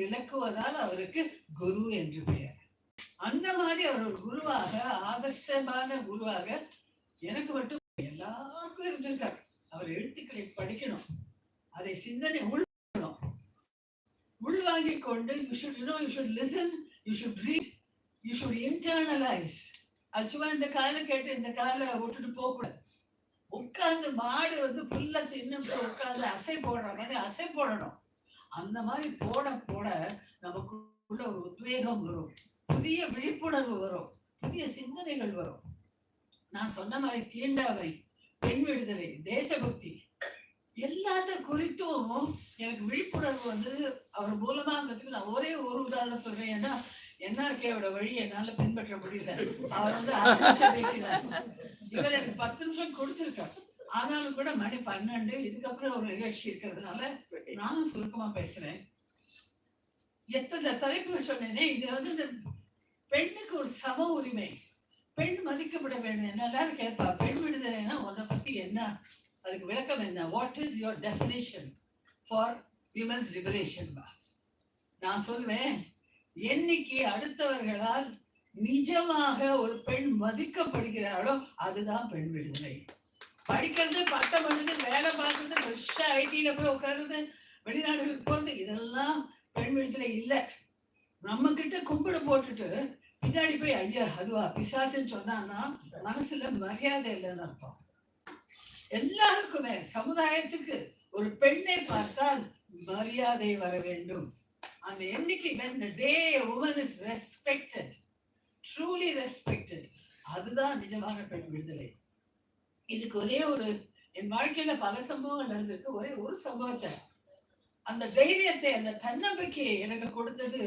விளக்குவதால் அவருக்கு குரு என்று பெயர். அந்த மாதிரி அவர் ஒரு குருவாக ஆதர்சமான குருவாக எனக்கு மட்டும் எல்லாருக்கும் இருந்திருக்கார். அவர் எழுத்துக்களை படிக்கணும். அதை சிந்தனை உள்வாங்கணும் உள்வாங்கி கொண்டு you should you know you should listen you should read you should internalise அது சும்மா இந்த காலை கேட்டு இந்த காலை விட்டுட்டு போகக்கூடாது உட்கார்ந்து மாடு வந்து புல்ல தின்னு உட்கார்ந்து அசை போடுற மாதிரி அசை போடணும். அந்த மாதிரி போட போட நமக்குள்ள ஒரு உத்வேகம் வரும். புதிய விழிப்புணர்வு வரும். புதிய சிந்தனைகள் வரும். நான் சொன்ன மாதிரி தீண்டாமை பெண் விடுதலை தேசபக்தி எல்லாத்த குறித்தும் எனக்கு விழிப்புணர்வு வந்து அவர் மூலமா இருந்ததுக்கு நான் ஒரே ஒரு உதாரணம் சொல்றேன். ஏன்னா என்ஆர்கேவோட வழி என்னால பின்பற்ற முடியல. அவர் வந்து அரை நிமிஷம் பேசினார். இவர் எனக்கு பத்து நிமிஷம் கொடுத்துருக்கார். ஆனாலும் கூட மணி பன்னெண்டு இதுக்கப்புறம் ஒரு நிகழ்ச்சி இருக்கிறதுனால நானும் சுருக்கமா பேசுறேன். எத்தனை தலைப்புகள் சொன்னேனே இதுல வந்து இந்த பெண்ணுக்கு ஒரு சம உரிமை பெண் மதிக்கப்பட வேண்டும் என்ன எல்லாரும் கேட்பா பெண் விடுதலைன்னா உன்னை பத்தி என்ன? அதுக்கு விளக்கம் என்ன? What is your definition for women's liberation நான் சொல்வேன் என்னைக்கு அடுத்தவர்களால் நிஜமாக ஒரு பெண் மதிக்கப்படுகிறாளோ அதுதான் பெண் விடுதலை. படிக்கிறது பட்டம் பண்ணுறது வேலை பார்க்கறது ஃப்ரெஷ்ஷாக ஐடியில் போய் உட்காருறது வெளிநாடுகளுக்கு போகிறது இதெல்லாம் பெண் விடுதலை இல்லை. நம்மக்கிட்ட கிட்ட கும்பிட போட்டுட்டு பின்னாடி போய் ஐயா அதுவா பிசாசுன்னு சொன்னான்னா மனசுல மரியாதை இல்லைன்னு அர்த்தம். எல்லாருக்குமே சமுதாயத்துக்கு ஒரு பெண்ணை பார்த்தால் மரியாதை வர வேண்டும். அந்த எண்ணிக்கை when the day woman is respected truly respected அதுதான் நிஜமான பெண் விடுதலை. இதுக்கு ஒரே ஒரு என் வாழ்க்கையில பல சம்பவங்கள் நடந்திருக்கு. ஒரே ஒரு சம்பவத்தை. அந்த தைரியத்தை அந்த தன்னம்பிக்கையை எனக்கு கொடுத்தது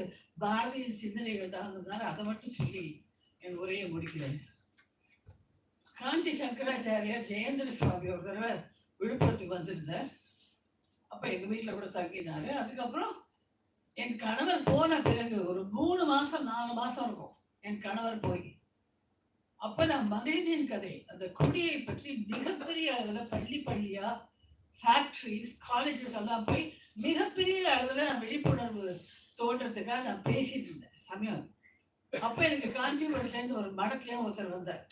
பாரதியின் சிந்தனைகள் தான் அதை மட்டும் சொல்லி என் உரையை முடிக்கிறேன். காஞ்சி சங்கராச்சாரியார் ஜெயேந்திர சுவாமி ஒரு தடவை விழுப்புரத்துக்கு வந்திருந்தார். அப்ப எங்க வீட்டுல கூட தங்கினாரு. அதுக்கப்புறம் என் கணவர் போன பிறகு ஒரு மூணு மாசம் நாலு மாசம் இருக்கும். என் கணவர் போய். அப்ப நான் மகேந்திரன் கதை அந்த குடியை பற்றி மிகப்பெரிய அளவுல பள்ளி பள்ளியா ஃபேக்டரிஸ் காலேஜஸ் எல்லாம் போய் மிகப்பெரிய அளவுல நான் விழிப்புணர்வு தோன்றதுக்காக நான் பேசிட்டு இருந்தேன். சமயம் அப்ப எனக்கு காஞ்சிபுரத்துல இருந்து ஒரு மடத்துலயும் ஒருத்தர் வந்தார்.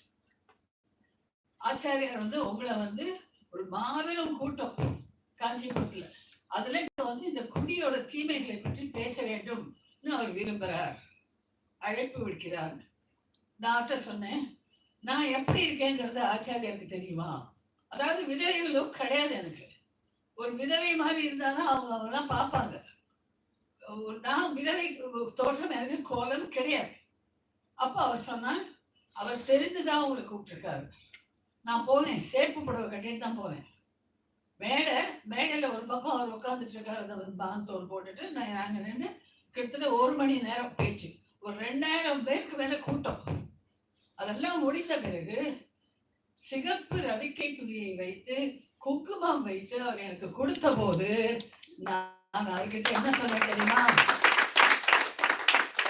ஆச்சாரியார் வந்து உங்களை வந்து ஒரு மாபெரும் கூட்டம் காஞ்சிபுரத்துல. அதுல வந்து இந்த குடியோட தீமைகளை பற்றி பேச வேண்டும்னு அவர் விரும்புகிறார் அழைப்பு விடுக்கிறார் நான் சொன்னேன் நான் எப்படி இருக்கேங்கிறது ஆச்சாரியாருக்கு தெரியுமா? அதாவது விதவை லுக் கிடையாது எனக்கு. ஒரு விதவை மாதிரி இருந்தாதான் அவங்க அவங்கலாம் பார்ப்பாங்க. ஒரு- நான் விதவை தோற்றம் எனக்கு கோலம் கிடையாது. அப்போ அவர் சொன்னார் அவர் தெரிந்துதான் உங்களை கூப்பிட்டுருக்காரு. நான் போனேன் சேப்பு புடவை கட்டிட்டு தான் போனேன். மேடை மேடையில் ஒரு பக்கம் அவர் உட்காந்துட்டு இருக்காரு அதை வந்து பாந்தோல் போட்டுட்டு நான் நாங்கள் நின்று கிட்டத்தட்ட ஒரு மணி நேரம் பேச்சு. ஒரு ரெண்டாயிரம் பேருக்கு மேலே கூட்டம். அதெல்லாம் முடிந்த பிறகு சிகப்பு ரவிக்கை துணியை வைத்து குங்குமம் வைத்து அவர் எனக்கு கொடுத்த போது நான் அவர்கிட்ட என்ன சொன்ன தெரியுமா?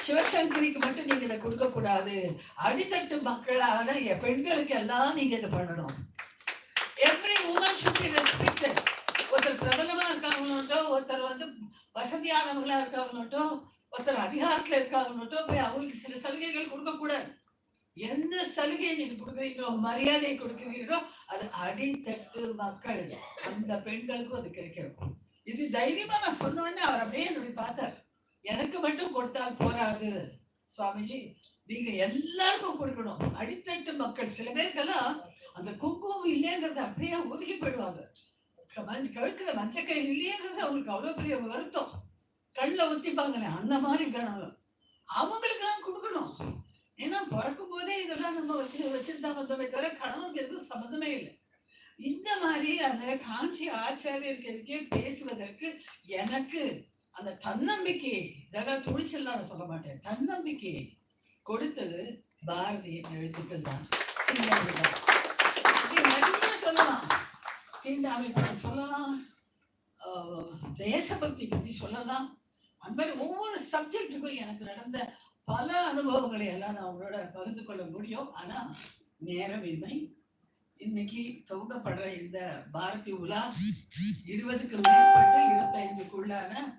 சிவசங்கரிக்கு மட்டும் நீங்க இதை கொடுக்க கூடாது. அடித்தட்டு மக்களான என் பெண்களுக்கு எல்லாம் நீங்க இதை பண்ணணும். எவ்ரி உமன் சுத்தி பி ரெஸ்பெக்டட் ஒருத்தர் பிரபலமா இருக்காங்கன்னோ ஒருத்தர் வந்து வசதியானவங்களா இருக்காங்கன்னோ ஒருத்தர் அதிகாரத்துல இருக்காங்கன்னோ போய் அவங்களுக்கு சில சலுகைகள் கொடுக்க கூடாது எந்த சலுகை நீங்க கொடுக்குறீங்களோ மரியாதை கொடுக்குறீங்களோ அது அடித்தட்டு மக்கள் அந்த பெண்களுக்கும் அது கிடைக்கணும் இது தைரியமா நான் சொன்னோடனே அவர் அப்படியே என்னுடைய பார்த்தார் எனக்கு மட்டும் கொடுத்தால் போராது சுவாமிஜி. நீங்க எல்லாருக்கும் கொடுக்கணும். அடித்தட்டு மக்கள் சில பேருக்கெல்லாம் அந்த குங்குமம் இல்லைங்கிறது அப்படியே உருகி போயிடுவாங்க. கழுத்துல மஞ்சள் கழுத்துல மஞ்சக்கை இல்லையேங்கிறது அவங்களுக்கு அவ்வளவு பெரிய வருத்தம். கண்ணில் ஒத்திப்பாங்களே அந்த மாதிரி கணவன் அவங்களுக்கெல்லாம் கொடுக்கணும். ஏன்னா பிறக்கும் போதே இதெல்லாம் நம்ம வச்சு வச்சிருந்தா வந்தோமே தவிர கணவனுக்கு எதுவும் சம்மந்தமே இல்லை. இந்த மாதிரி அந்த காஞ்சி ஆச்சாரியர்களுக்கே பேசுவதற்கு எனக்கு அந்த தன்னம்பிக்கையை இதெல்லாம் துணிச்சல்லாம் நான் சொல்ல மாட்டேன். தன்னம்பிக்கையை கொடுத்தது பாரதியின் எழுத்துக்கள் தான். நிறைய சொல்லலாம். தீண்டாமை பற்றி சொல்லலாம். தேசபக்தி பற்றி சொல்லலாம். அந்த மாதிரி ஒவ்வொரு சப்ஜெக்ட்டுக்கும் எனக்கு நடந்த பல அனுபவங்களை எல்லாம் நான் உங்களோட பகிர்ந்து கொள்ள முடியும். ஆனா நேரமின்மை. இன்னைக்கு துவங்கப்படுற இந்த பாரதி உலா இருபதுக்கு மேற்பட்டு இருபத்தைந்துக்குள்ளான